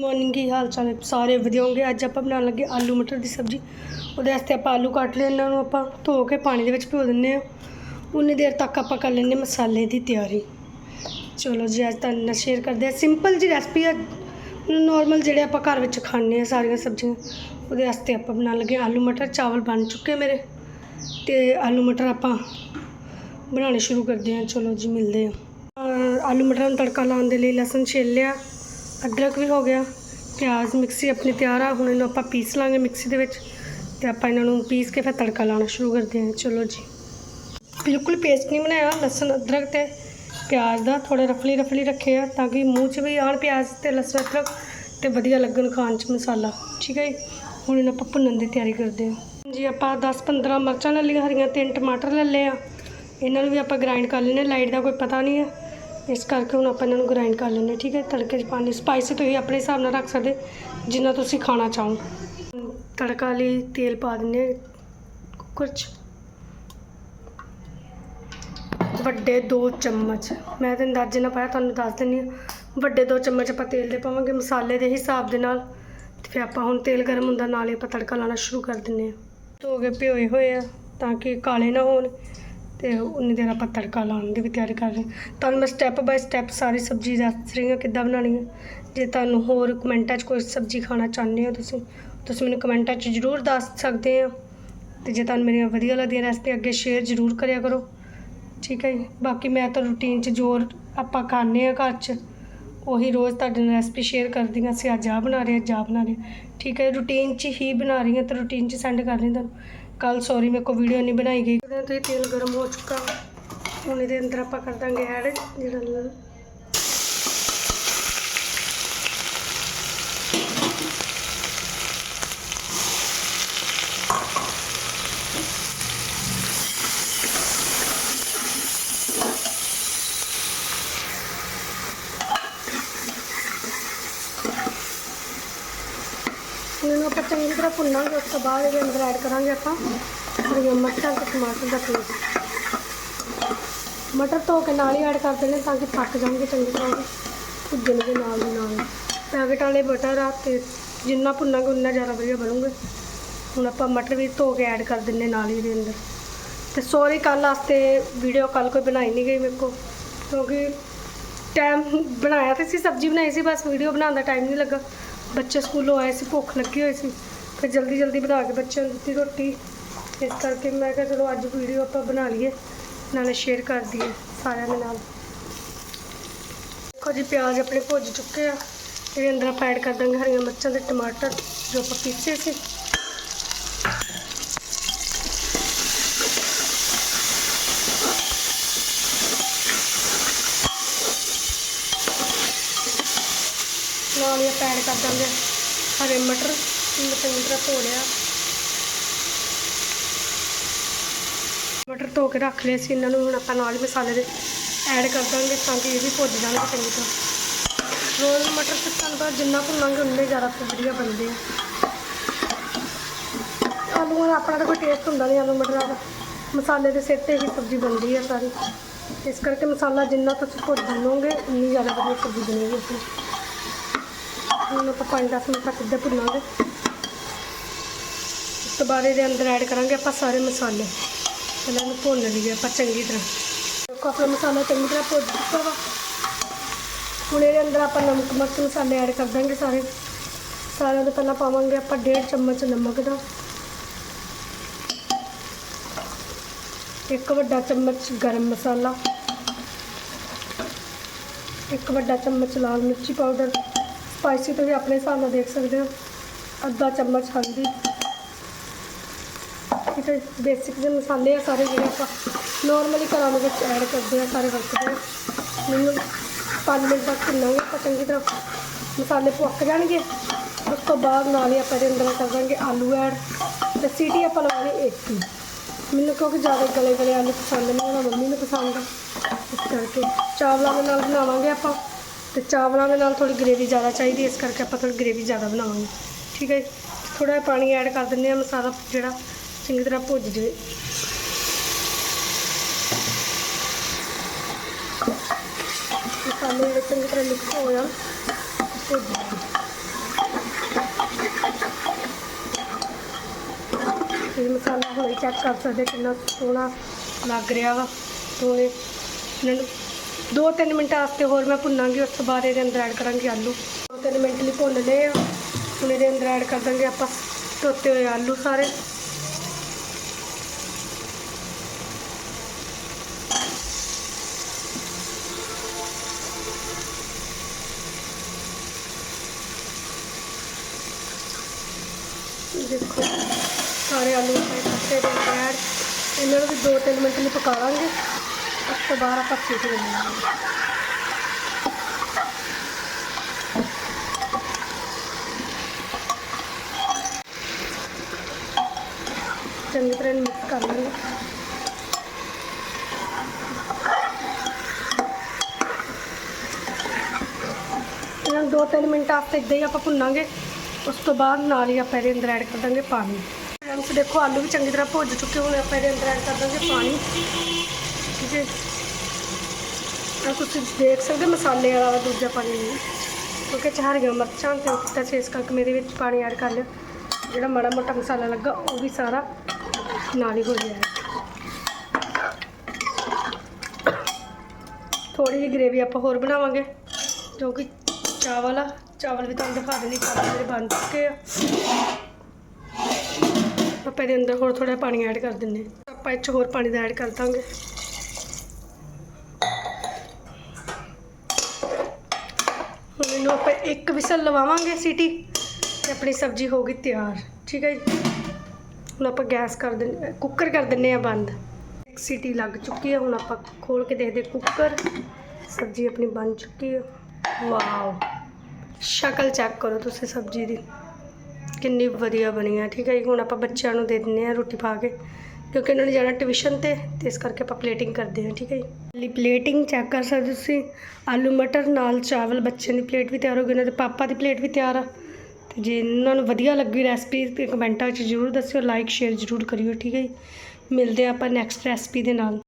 Morning ਕੀ ਹਾਲ ਚਾਲ ਹੈ ਸਾਰੇ ਵਧੀਆ ਹੋਣਗੇ। ਅੱਜ ਆਪਾਂ ਬਣਾਉਣ ਲੱਗੇ ਆਲੂ ਮਟਰ ਦੀ ਸਬਜ਼ੀ। ਉਹਦੇ ਵਾਸਤੇ ਆਪਾਂ ਆਲੂ ਕੱਟ ਲਏ ਇਹਨਾਂ ਨੂੰ। ਆਪਾਂ ਧੋ ਕੇ ਪਾਣੀ ਦੇ ਵਿੱਚ ਭਿਓ ਦਿੰਦੇ ਆ ਉਨੀ ਦੇਰ ਤੱਕ ਆਪਾਂ ਕਰ ਲੈਂਦੇ ਹਾਂ ਮਸਾਲੇ ਦੀ ਤਿਆਰੀ। ਚਲੋ ਜੀ, ਅੱਜ ਤੁਹਾਨੂੰ ਨਾਲ ਸ਼ੇਅਰ ਕਰਦੇ ਆ ਸਿੰਪਲ ਜੀ ਰੈਸਪੀ ਆ। ਨਾਰਮਲ ਜਿਹੜੇ ਆਪਾਂ ਘਰ ਵਿੱਚ ਖਾਂਦੇ ਆ ਸਾਰੀਆਂ ਸਬਜ਼ੀਆਂ। ਉਹਦੇ ਵਾਸਤੇ ਆਪਾਂ ਬਣਾਉਣ ਲੱਗੇ ਆਲੂ ਮਟਰ। ਚਾਵਲ ਬਣ ਚੁੱਕੇ ਮੇਰੇ। ਤੇ ਆਲੂ ਮਟਰ ਆਪਾਂ ਬਣਾਉਣੇ ਸ਼ੁਰੂ ਕਰਦੇ ਹਾਂ। ਚਲੋ ਜੀ, ਮਿਲਦੇ ਆ ਆਲੂ ਮਟਰਾਂ ਨੂੰ ਤੜਕਾ ਲਾਉਣ ਦੇ ਲਈ ਲਸਣ ਛਿੱਲ ਲਿਆ। ਅਦਰਕ ਵੀ ਹੋ ਗਿਆ, ਪਿਆਜ਼ ਮਿਕਸੀ ਆਪਣੀ ਤਿਆਰ ਆ, ਹੁਣ ਇਹਨੂੰ ਆਪਾਂ ਪੀਸ ਲਾਂਗੇ ਮਿਕਸੀ ਦੇ ਵਿੱਚ ਤੇ ਆਪਾਂ ਇਹਨਾਂ ਨੂੰ ਪੀਸ ਕੇ ਫਿਰ ਤੜਕਾ ਲਾਉਣਾ ਸ਼ੁਰੂ ਕਰਦੇ ਹਾਂ। ਚਲੋ ਜੀ। ਬਿਲਕੁਲ ਪੇਸਟ ਨਹੀਂ ਬਣਾਇਆ, ਲਸਣ, ਅਦਰਕ ਤੇ ਪਿਆਜ਼ ਦਾ ਥੋੜੇ ਰਫਲੀ ਰਫਲੀ ਰੱਖੇ ਆ ਤਾਂ ਕਿ ਮੂੰਹ 'ਚ ਵੀ ਆਣ ਪਿਆਜ਼ ਤੇ ਲਸਣ, ਅਦਰਕ ਤੇ ਵਧੀਆ ਲੱਗਣ ਖਾਣ 'ਚ ਮਸਾਲਾ। ਠੀਕ ਹੈ ਜੀ? ਹੁਣ ਇਹਨਾਂ ਆਪਾਂ ਭੁੰਨਣ ਦੀ ਤਿਆਰੀ ਕਰਦੇ ਹਾਂ। ਜੀ, ਆਪਾਂ 10-15 ਮਿਰਚਾਂ ਲੈ ਲਈਆਂ, ਹਰੀਆਂ ਤਿੰਨ ਟਮਾਟਰ ਲੈ ਲਏ ਆ। ਇਹਨਾਂ ਨੂੰ ਵੀ ਆਪਾਂ ਗ੍ਰਾਈਂਡ ਕਰ ਲੈਣੇ ਲਾਈਟ ਦਾ ਕੋਈ ਪਤਾ ਨਹੀਂ ਹੈ। ਇਸ ਕਰਕੇ ਹੁਣ ਆਪਾਂ ਇਹਨਾਂ ਨੂੰ ਗ੍ਰਾਈਂਡ ਕਰ ਲੈਂਦੇ ਠੀਕ ਹੈ? ਤੜਕੇ 'ਚ ਪਾਣੀ ਸਪਾਈਸੀ ਤੁਸੀਂ ਆਪਣੇ ਹਿਸਾਬ ਨਾਲ ਰੱਖ ਸਕਦੇ, ਜਿੰਨਾ ਤੁਸੀਂ ਖਾਣਾ ਚਾਹੋ। ਤੜਕਾ ਲਈ ਤੇਲ ਪਾ ਦਿੰਦੇ ਕੁੱਕਰ 'ਚ। ਵੱਡੇ 2 ਚਮਚ, ਮੈਂ ਤਾਂ ਅੰਦਾਜ਼ੇ ਨਾਲ ਪਾਇਆ ਤੁਹਾਨੂੰ ਦੱਸ ਦਿੰਦੀ ਹਾਂ, ਵੱਡੇ 2 ਚਮਚ ਆਪਾਂ ਤੇਲ ਦੇ ਪਾਵਾਂਗੇ, ਮਸਾਲੇ ਦੇ ਹਿਸਾਬ ਦੇ ਨਾਲ। ਤੇ ਫਿਰ ਆਪਾਂ ਹੁਣ ਤੇਲ ਗਰਮ ਹੁੰਦਾ, ਨਾਲ ਹੀ ਆਪਾਂ ਤੜਕਾ ਲਾਉਣਾ ਸ਼ੁਰੂ ਕਰ ਦਿੰਦੇ ਹਾਂ। ਧੋ ਕੇ ਭਿਓਏ ਹੋਏ ਆ, ਤਾਂ ਕਿ ਕਾਲੇ ਨਾ ਹੋਣ। ਤੇ ਉਨੀ ਦੇਰ ਆਪਾਂ ਤੜਕਾ ਲਾਉਣ ਦੀ ਵੀ ਤਿਆਰੀ ਕਰ ਰਹੇ ਤੁਹਾਨੂੰ ਮੈਂ ਸਟੈਪ ਬਾਏ ਸਟੈਪ ਸਾਰੀ ਸਬਜ਼ੀ ਦੱਸ ਰਹੀ ਹਾਂ ਕਿੱਦਾਂ ਬਣਾਉਣੀ ਹੈ। ਜੇ ਤੁਹਾਨੂੰ ਹੋਰ ਕਮੈਂਟਾਂ 'ਚ ਕੋਈ ਸਬਜ਼ੀ ਖਾਣਾ ਚਾਹੁੰਦੇ ਹੋ ਤੁਸੀਂ ਤੁਸੀਂ ਮੈਨੂੰ ਕਮੈਂਟਾਂ 'ਚ ਜ਼ਰੂਰ ਦੱਸ ਸਕਦੇ ਆ ਤੇ ਜੇ ਤੁਹਾਨੂੰ ਮੇਰੀਆਂ ਵਧੀਆ ਲੱਗਦੀਆਂ ਰੈਸਪੀ ਅੱਗੇ ਸ਼ੇਅਰ ਜ਼ਰੂਰ ਕਰਿਆ ਕਰੋ। ਠੀਕ ਹੈ ਜੀ? ਬਾਕੀ ਮੈਂ ਤਾਂ ਰੂਟੀਨ 'ਚ ਜੋ ਆਪਾਂ ਖਾਂਦੇ ਆ ਘਰ 'ਚ। ਉਹੀ ਰੋਜ਼ ਤੁਹਾਡੇ ਨਾਲ ਰੈਸਪੀ ਸ਼ੇਅਰ ਕਰਦੀ ਹਾਂ। ਅਸੀਂ ਅੱਜ ਆਹ ਬਣਾ ਰਹੇ ਹਾਂ, ਅੱਜ ਆਹ ਬਣਾ ਰਹੇ ਹਾਂ। ਠੀਕ ਹੈ ਰੂਟੀਨ 'ਚ ਹੀ ਬਣਾ ਰਹੀ ਹਾਂ ਤਾਂ ਰੂਟੀਨ 'ਚ ਸੈਂਡ ਕਰ ਰਹੀ ਤੁਹਾਨੂੰ। ਕੱਲ ਸੌਰੀ ਮੇਰੇ ਕੋਲ ਵੀਡੀਓ ਨਹੀਂ ਬਣਾਈ ਗਈ। ਉਹਦੇ ਤੇ ਤੇਲ ਗਰਮ ਹੋ ਚੁੱਕਾ। ਹੁਣ ਇਹਦੇ ਅੰਦਰ ਆਪਾਂ ਕਰ ਦਾਂਗੇ ਐਡ ਜਿਹੜਾ ਇਹਨੂੰ ਆਪਾਂ ਚੰਗੀ ਤਰ੍ਹਾਂ ਭੁੰਨਾਂਗੇ, ਉਸ ਤੋਂ ਬਾਅਦ ਇਹਦੇ ਅੰਦਰ ਐਡ ਕਰਾਂਗੇ ਆਪਾਂ ਹਰੀਆਂ ਮਿਰਚਾਂ ਤੇ ਟਮਾਟਰ ਦਾ ਪੇਸਟ ਮਟਰ ਧੋ ਕੇ ਨਾਲ ਹੀ ਐਡ ਕਰ ਦੇਣੇ ਤਾਂ ਕਿ ਪੱਕ ਜਾਣਗੇ ਚੰਗੀ ਤਰ੍ਹਾਂ ਉਹ ਭੁੱਜਣਗੇ ਨਾਲ ਦੀ ਨਾਲ। ਪੈਕਟ ਵਾਲੇ ਬਟਰ ਆ ਤੇ ਜਿੰਨਾ ਭੁੰਨਾਂਗੇ ਉਨਾ ਜ਼ਿਆਦਾ ਵਧੀਆ ਬਣੂਗੇ। ਹੁਣ ਆਪਾਂ ਮਟਰ ਵੀ ਧੋ ਕੇ ਐਡ ਕਰ ਦਿੰਨੇ ਨਾਲ ਹੀ ਇਹਦੇ ਅੰਦਰ। ਤੇ ਸੋਰੀ ਕੱਲ ਵਾਸਤੇ ਵੀਡੀਓ ਕੱਲ ਕੋਈ ਬਣਾਈ ਨਹੀਂ ਗਈ ਮੇਰੇ ਕੋ ਕਿਉਂਕਿ ਟਾਈਮ ਬਣਾਇਆ ਤੇ ਸੀ, ਸਬਜ਼ੀ ਬਣਾਈ ਸੀ, ਬਸ ਵੀਡੀਓ ਬਣਾਉਣ ਦਾ ਟਾਈਮ ਨਹੀਂ ਲੱਗਾ। ਬੱਚੇ ਸਕੂਲੋਂ ਆਏ ਸੀ, ਭੁੱਖ ਲੱਗੀ ਹੋਈ ਸੀ। ਫਿਰ ਜਲਦੀ ਜਲਦੀ ਬਣਾ ਕੇ ਬੱਚਿਆਂ ਨੂੰ ਦਿੱਤੀ ਰੋਟੀ। ਇਸ ਕਰਕੇ ਮੈਂ ਕਿਹਾ ਚਲੋ ਅੱਜ ਵੀਡੀਓ ਆਪਾਂ ਬਣਾ ਲਈਏ, ਨਾਲੇ ਸ਼ੇਅਰ ਕਰ ਦਈਏ ਸਾਰਿਆਂ ਦੇ ਨਾਲ। ਦੇਖੋ ਜੀ, ਪਿਆਜ਼ ਆਪਣੇ ਭੁੱਜ ਚੁੱਕੇ ਆ। ਇਹਦੇ ਅੰਦਰ ਆਪਾਂ ਐਡ ਕਰ ਦਾਂਗੇ ਹਰੀਆਂ ਮਿਰਚਾਂ ਤੇ ਟਮਾਟਰ, ਜੋ ਆਪਾਂ ਪੀਸੇ ਸੀ। ਨਾਲ ਹੀ ਆਪਾਂ ਐਡ ਕਰ ਦਾਂਗੇ। ਹਰੇ ਮਟਰ ਨੂੰ ਚੰਗੀ ਤਰ੍ਹਾਂ ਧੋ ਲਿਆ। ਮਟਰ ਧੋ ਕੇ ਰੱਖ ਲਏ ਸੀ, ਇਹਨਾਂ ਨੂੰ ਹੁਣ ਆਪਾਂ ਨਾਲ ਹੀ ਮਸਾਲੇ ਦੇ ਐਡ ਕਰ ਦਾਂਗੇ ਤਾਂ ਕਿ ਇਹ ਵੀ ਭੁੱਜ ਜਾਣਗੇ ਚੰਗੀ ਤਰ੍ਹਾਂ। ਰੋਜ਼ ਮਟਰ ਤੇ ਤੁਹਾਨੂੰ ਜਿੰਨਾ ਭੁੰਨਾਂਗੇ ਉਨੇ ਜ਼ਿਆਦਾ ਵਧੀਆ ਬਣਦੇ ਆ। ਆਲੂਆਂ ਦਾ ਆਪਣਾ ਤਾਂ ਕੋਈ ਟੇਸਟ ਹੁੰਦਾ ਨਹੀਂ ਆਲੂ ਮਟਰਾਂ ਦਾ ਮਸਾਲੇ ਦੇ ਸਿਰ ਤੇ ਹੀ ਸਬਜ਼ੀ ਬਣਦੀ ਹੈ ਸਾਰੀ। ਇਸ ਕਰਕੇ ਮਸਾਲਾ ਜਿੰਨਾ ਤੁਸੀਂ ਭੁੱਜ ਲਓਗੇ ਉਨੀ ਜ਼ਿਆਦਾ ਵਧੀਆ ਸਬਜ਼ੀ ਬਣੇਗੀ ਆਪਣੀ। ਹੁਣ ਆਪਾਂ ਪੰਜ ਦਸ ਮਿੰਟ ਤੱਕ ਇੱਦਾਂ ਭੁੰਨਾਂਗੇ। ਉਸ ਤੋਂ ਬਾਅਦ ਇਹਦੇ ਅੰਦਰ ਐਡ ਕਰਾਂਗੇ ਆਪਾਂ ਸਾਰੇ ਮਸਾਲੇ। ਪਹਿਲਾਂ ਇਹਨੂੰ ਭੁੰਨ ਲਈਏ ਆਪਾਂ ਚੰਗੀ ਤਰ੍ਹਾਂ। ਦੇਖੋ ਆਪਣਾ ਮਸਾਲਾ ਚੰਗੀ ਤਰ੍ਹਾਂ ਭੁੱਜ ਚੁੱਕਾ ਵਾ। ਹੁਣ ਇਹਦੇ ਅੰਦਰ ਆਪਾਂ ਨਮਕ ਮਿਰਚ ਮਸਾਲੇ ਐਡ ਕਰ ਦਾਂਗੇ ਸਾਰੇ। ਸਾਰਿਆਂ ਤੋਂ ਪਹਿਲਾਂ ਪਾਵਾਂਗੇ ਆਪਾਂ ਡੇਢ ਚਮਚ ਨਮਕ ਦਾ। ਇੱਕ ਵੱਡਾ ਚਮਚ ਗਰਮ ਮਸਾਲਾ। ਇੱਕ ਵੱਡਾ ਚਮਚ ਲਾਲ ਮਿਰਚੀ ਪਾਊਡਰ। ਸਪਾਈਸੀ ਤੁਸੀਂ ਆਪਣੇ ਹਿਸਾਬ ਨਾਲ ਦੇਖ ਸਕਦੇ ਹੋ। ਅੱਧਾ ਚਮਚ ਹਲਦੀ। ਠੀਕ ਹੈ ਬੇਸਿਕ ਜਿਹੇ ਮਸਾਲੇ ਆ, ਸਾਰੇ ਜਿਹੜੇ ਆਪਾਂ ਨਾਰਮਲੀ ਘਰਾਂ ਦੇ ਵਿੱਚ ਐਡ ਕਰਦੇ ਆ, ਸਾਰੇ ਵਰਤਦੇ ਆ। ਮੈਨੂੰ 5 ਮਿੰਟ ਤੱਕ ਭੁੰਨਾਂਗੇ, ਆਪਾਂ ਚੰਗੀ ਤਰ੍ਹਾਂ ਮਸਾਲੇ ਪੱਕ ਜਾਣਗੇ। ਉਸ ਤੋਂ ਬਾਅਦ ਨਾਲ ਹੀ ਆਪਾਂ ਇਹਦੇ ਅੰਦਰ ਕਰ ਦਾਂਗੇ ਆਲੂ ਐਡ ਤੇ ਸੀਟੀ ਆਪਾਂ ਲਵਾਉਣੀ ਇੱਕ। ਹੀ ਮੈਨੂੰ ਕਿਉਂਕਿ ਜ਼ਿਆਦਾ ਗਲੇ ਗਲੇ ਆਲੂ ਪਸੰਦ ਨਹੀਂ, ਉਹਨਾਂ ਮੰਮੀ ਨੂੰ ਪਸੰਦ ਆ। ਇਸ ਕਰਕੇ ਚਾਵਲਾਂ ਦੇ ਨਾਲ ਬਣਾਵਾਂਗੇ ਆਪਾਂ। ਤੇ ਚਾਵਲਾਂ ਦੇ ਨਾਲ ਥੋੜੀ ਗ੍ਰੇਵੀ ਜ਼ਿਆਦਾ ਚਾਹੀਦੀ ਇਸ ਕਰਕੇ ਆਪਾਂ ਥੋੜੀ ਗ੍ਰੇਵੀ ਜ਼ਿਆਦਾ ਬਣਾਵਾਂਗੇ। ਠੀਕ ਹੈ ਥੋੜਾ ਜਿਹਾ ਪਾਣੀ ਐਡ ਕਰ ਦਿੰਦੇ ਹਾਂ, ਮਸਾਲਾ ਜਿਹੜਾ ਚੰਗੀ ਤਰ੍ਹਾਂ ਭੁੱਜ ਜਾਵੇ। ਮਸਾਲੇ ਵਿੱਚ ਚੰਗੀ ਤਰ੍ਹਾਂ ਮਿਕਸ ਹੋ ਜਾਣ ਇਹ ਮਸਾਲਾ ਹੋਏ ਚੈੱਕ ਕਰ ਸਕਦੇ ਕਿੰਨਾ ਸੋਹਣਾ ਲੱਗ ਰਿਹਾ ਵਾ। ਤੋਂ ਇਹਨਾਂ ਨੂੰ ਦੋ ਤਿੰਨ ਮਿੰਟ ਵਾਸਤੇ ਹੋਰ ਮੈਂ ਭੁੰਨਾਂਗੀ, ਉਸ ਤੋਂ ਬਾਅਦ ਇਹਦੇ ਅੰਦਰ ਐਡ ਕਰਾਂਗੀ ਆਲੂ। ਦੋ ਤਿੰਨ ਮਿੰਟ ਲਈ ਭੁੰਨ ਲਏ ਆ। ਹੁਣ ਇਹਦੇ ਅੰਦਰ ਐਡ ਕਰ ਦਾਂਗੇ ਆਪਾਂ ਧੋਤੇ ਹੋਏ ਆਲੂ ਸਾਰੇ। ਦੇਖੋ, ਸਾਰੇ ਆਲੂ ਆਪਣੇ ਕੱਟੇ ਦੇ ਐਡ ਇਹਨਾਂ ਨੂੰ ਵੀ ਦੋ ਤਿੰਨ ਮਿੰਟ ਲਈ ਪਕਾਵਾਂਗੇ ਉਸ ਤੋਂ ਬਾਅਦ ਆਪਾਂ ਸੀਟੀ ਲਵਾਂਗੇ ਚੰਗੀ ਤਰ੍ਹਾਂ ਮਿਕਸ ਕਰ ਲਾਂਗੇ ਇਹਨਾਂ ਨੂੰ ਦੋ ਤਿੰਨ ਮਿੰਟ ਵਾਸਤੇ ਇੱਦਾਂ ਹੀ ਆਪਾਂ ਭੁੰਨਾਂਗੇ। ਉਸ ਤੋਂ ਬਾਅਦ ਨਾਲ ਹੀ ਆਪਾਂ ਇਹਦੇ ਅੰਦਰ ਐਡ ਕਰ ਦਾਂਗੇ ਪਾਣੀ। ਫਰੈਂਡਸ ਦੇਖੋ ਆਲੂ ਵੀ ਚੰਗੀ ਤਰ੍ਹਾਂ ਭੁੱਜ ਚੁੱਕੇ ਹੋਣੇ, ਆਪਾਂ ਇਹਦੇ ਅੰਦਰ ਐਡ ਕਰ ਦਾਂਗੇ ਪਾਣੀ। ਠੀਕ ਆ ਤੁਸੀਂ ਦੇਖ ਸਕਦੇ ਹੋ, ਮਸਾਲੇ ਵਾਲਾ ਦੂਜਾ ਪਾਣੀ। ਕਿਉਂਕਿ ਚਾਰੀਆਂ ਮਿਰਚਾਂ ਤੇ ਉੱਤੇ ਸੀ ਕਰਕੇ ਮੈਂ ਵਿੱਚ ਪਾਣੀ ਐਡ ਕਰ ਲਿਆ। ਜਿਹੜਾ ਮਾੜਾ ਮੋਟਾ ਮਸਾਲਾ ਲੱਗਾ, ਉਹ ਵੀ ਸਾਰਾ ਨਾਲ ਹੀ ਹੋ ਜਾਏਗਾ ਥੋੜੀ ਜਿਹੀ ਗ੍ਰੇਵੀ ਆਪਾਂ ਹੋਰ ਬਣਾਵਾਂਗੇ ਕਿਉਂਕਿ ਚਾਵਲ ਆ। ਚਾਵਲ ਵੀ ਤੁਹਾਨੂੰ ਦਿਖਾ ਦਿੰਦੀ, ਚਾਵਲ ਮੇਰੇ ਬਣ ਚੁੱਕੇ ਆ। ਆਪਾਂ ਇਹਦੇ ਅੰਦਰ ਹੋਰ ਥੋੜਾ ਪਾਣੀ ਐਡ ਕਰ ਦਿੰਦੇ ਹਾਂ। ਆਪਾਂ ਇਹ 'ਚ ਹੋਰ ਪਾਣੀ ਦਾ ਐਡ ਕਰ ਦਾਂਗੇ। ਇਹਨੂੰ ਆਪਾਂ ਇੱਕ ਵਿਸਲ ਲਵਾਵਾਂਗੇ ਸੀਟੀ ਤੇ ਆਪਣੀ ਸਬਜ਼ੀ ਹੋ ਗਈ ਤਿਆਰ, ਠੀਕ ਹੈ ਜੀ? ਹੁਣ ਆਪਾਂ ਗੈਸ ਕਰ ਦਿੰਦੇ, ਕੁੱਕਰ ਕਰ ਦਿੰਨੇ ਆ ਬੰਦ। ਇੱਕ ਸੀਟੀ ਲੱਗ ਚੁੱਕੀ ਹੈ, ਹੁਣ ਆਪਾਂ ਖੋਲ ਕੇ ਦੇਖਦੇ ਕੁੱਕਰ। ਸਬਜ਼ੀ ਆਪਣੀ ਬਣ ਚੁੱਕੀ ਹੈ। ਵਾਓ! ਸ਼ਕਲ ਚੈੱਕ ਕਰੋ ਤੁਸੀਂ ਸਬਜ਼ੀ ਦੀ। ਕਿੰਨੀ ਵਧੀਆ ਬਣੀ ਹੈ, ਠੀਕ ਹੈ ਜੀ? ਹੁਣ ਆਪਾਂ ਬੱਚਿਆਂ ਨੂੰ ਦੇ ਦਿੰਨੇ ਆ ਰੋਟੀ ਪਾ ਕੇ। ਕਿਉਂਕਿ ਇਹਨਾਂ ਨੇ ਜਾਣਾ ਟਿਊਸ਼ਨ ਤੇ ਤੇ ਇਸ ਕਰਕੇ ਆਪਾਂ ਪਲੇਟਿੰਗ ਕਰਦੇ ਹਾਂ, ਠੀਕ ਹੈ ਜੀ? ਪਲੇਟਿੰਗ ਚੈੱਕ ਕਰ ਸਕਦੇ ਤੁਸੀਂ। ਆਲੂ ਮਟਰ ਨਾਲ ਚਾਵਲ ਬੱਚਿਆਂ ਦੀ ਪਲੇਟ ਵੀ ਤਿਆਰ ਹੋ ਗਈ, ਉਹਨਾਂ ਦੇ ਪਾਪਾ ਦੀ ਪਲੇਟ ਵੀ ਤਿਆਰ ਆ। ਤੇ ਜੇ ਇਹਨਾਂ ਨੂੰ ਵਧੀਆ ਲੱਗੀ ਰੈਸਪੀ ਤੇ ਕਮੈਂਟਾਂ 'ਚ ਜ਼ਰੂਰ ਦੱਸਿਓ ਲਾਈਕ ਸ਼ੇਅਰ ਜ਼ਰੂਰ ਕਰਿਓ, ਠੀਕ ਹੈ ਜੀ? ਮਿਲਦੇ ਆ ਆਪਾਂ ਨੈਕਸਟ ਰੈਸਪੀ ਦੇ ਨਾਲ।